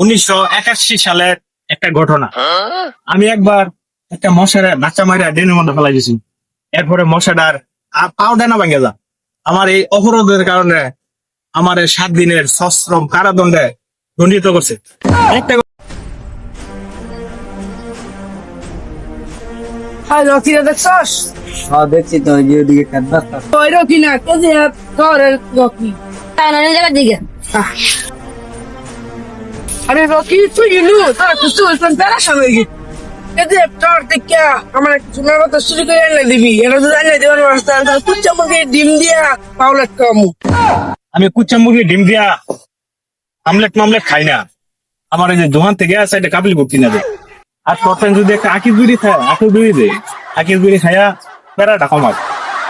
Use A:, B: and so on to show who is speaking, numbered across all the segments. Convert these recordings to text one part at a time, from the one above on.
A: উনিশশো একাশি সালের একটা ঘটনা। আমি একবার একটা মশার বাচ্চা মারিয়া ড্রেনের মধ্যে ফেলাই দিয়েছি এরপরে মশাটার পাও ডানা ভাঙে যা। আমার এই অপরাধের কারণে আমার সাত দিনের সশ্রম কারাদণ্ডে দণ্ডিত করছে। একটা
B: হ্যাঁ দেখছি তো ওই
C: কে যে রকি
D: দিকে।
C: রকি তুই ইলু তোর কুস্তু উসমান পেরা সামনে গি কে যে তোর দেখা আমার এনে মুখে ডিম দিয়া
A: আমি ডিম দিয়া আমলেট খাই না। আমার এই যে দোকান থেকে আছে, এটা কাবলি কিনা দে আর প্রথম যদি একটা আকির বিড়ি খায় আকির বিড়ি দে। আকির বিড়ি খায়া পেরাটা কমাক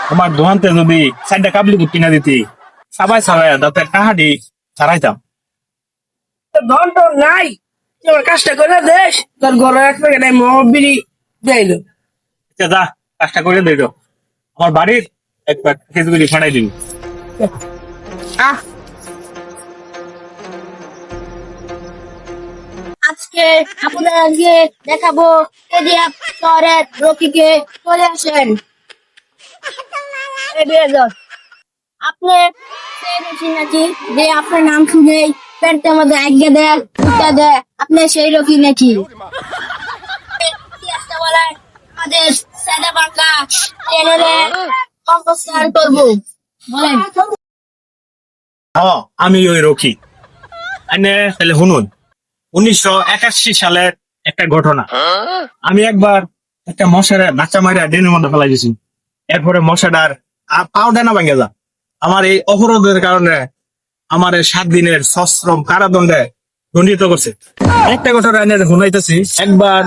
A: তোমার দোকানতে যদি চারটা কাবলি বুক কিনা দিতি, সবাই সবাই, দাঁতের কাহাডি ছাড়াইতাম।
C: ধন তোর নাই। আমার কাজটা করে দেশ তোর ঘরে এক প্যাকেট মহবিরি যাইলো
A: আচ্ছা, যা কাজটা করে দিল আমার বাড়ির এক প্যাক খেজুরি ফাটাই দিবি।
C: আহ।
D: আজকে আপনাদের আজকে দেখাবো কেজিএফ শহরের রকিকে চলে আসেন। আপনি সেই রকি নাকি যে আপনার নাম শুনেই প্যান্টের মধ্যে আজ্ঞা দেয় দেয় আপনি সেই রকি নাকি? আমাদের সাদা বাংলা চ্যানেলে সম্প্রচার করব বলেন
A: আমি ওই রকি তাহলে শুনুন, উনিশশো একাশি সালের একটা ঘটনা। আমি একবার একটা মশার বাচ্চা মারিয়া ড্রেনের মধ্যে ফেলাই দিয়েছি এরপরে মশাটার পাও ডানা ভাঙে যা আমার এই অপরাধের কারণে আমার সাত দিনের সশ্রম কারাদণ্ডে দণ্ডিত করছে। একটা ঘটনা এনে শুনাইতেছি, একবার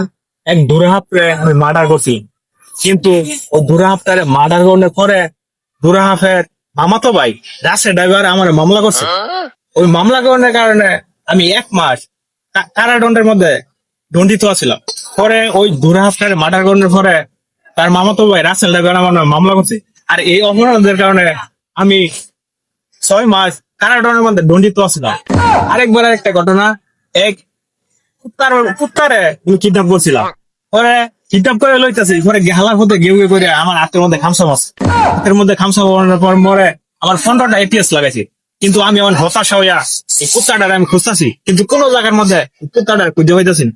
A: এক দূরে হাফে আমি মার্ডার করছি। কিন্তু ও দূরে হাফটারে মার্ডার করলে পরে দূরে হাফের মামাতো ভাই রাসে ড্রাইভার আমার মামলা করছে। ওই মামলা করার কারণে আমি এক মাস কারাদণ্ডের মধ্যে দণ্ডিত আছিলাম। পরে ওই দূরে হাফটারে মার্ডার করার পরে তার মামাতো ভাই, রাসেল ড্রাইভার আমার মামলা করছে। আর এই অপরাধের কারণে আমি ছয় মাস কারাদণ্ডের মধ্যে দণ্ডিত আছিলাম আরেকবার একটা ঘটনা। এক কুত্তার কুত্তারে কিডন্যাপ করছিলাম। পরে কিডন্যাপ করে লইতেছি পরে গেউ গেউ করে আমার হাতের মধ্যে খামসা মাছ হাতের মধ্যে খামসা মারার পর মরে আমার পনেরোটা এটিএস লাগাইছি। কিন্তু আমি আমার হতাশা হইয়া এই কুত্তাটার আমি খুঁজতেছি। কিন্তু কোন জায়গার মধ্যে কুত্তাটার খুঁজে হইতেছি না।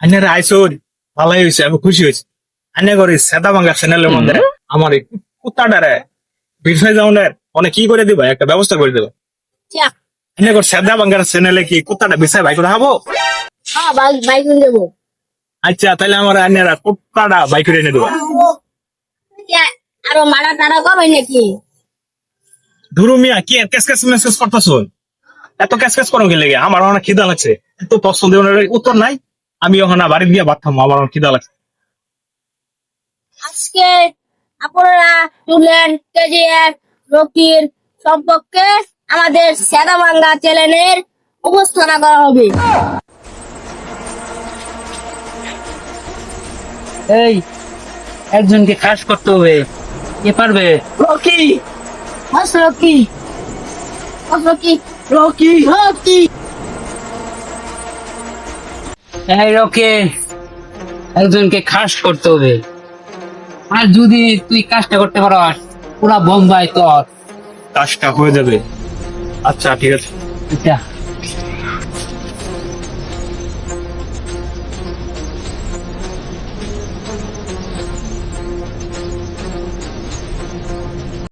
A: আইনারে আইসোর ভালোই হয়েছে আমি খুশি হয়েছি আইনে করি সেদা ভাঙ্গা চ্যানেলের মধ্যে আমার এই কুত্তাটারে বিষয় যাওয়ার অনেক কি করে দিব? একটা ব্যবস্থা করে দেবো। আইনে কর সেদা চ্যানেলে কি কুত্তাটা ভাই করে
D: হ্যাঁ বাইক বাইক দেবো।
A: আচ্ছা তাহলে আমার আইনেরা কুত্তাটা বাইক করে এনে দেবো।
D: আরও মারা নাকি?
A: ধুরু মিয়া কি ক্যাস ক্যাস মেসেজ করতেছ? এত ক্যাস ক্যাস করো কি লেগে? আমার অনেক খিদা লাগছে। এত দেওয়ার উত্তর নাই। আমি ওখানে বাড়ি গিয়ে বাদ খাব আমার অনেক খিদা লাগছে।
D: আজকে আপনারা শুনলেন কেজিএফ রকির সম্পর্কে আমাদের সাদা বাংলা চ্যানেলের উপস্থাপনা করা হবে।
B: এই একজনকে খাস করতে হবে। কে পারবে?
C: রকি!
D: হস রকি। হস রকি।
C: রকি!
D: রকি!
B: এই রকে একজনকে খাস করতে হবে। আর যদি তুই কাজটা করতে পারস পুরা বোম্বাই তোর।
A: কাজটা হয়ে যাবে। আচ্ছা ঠিক আছে।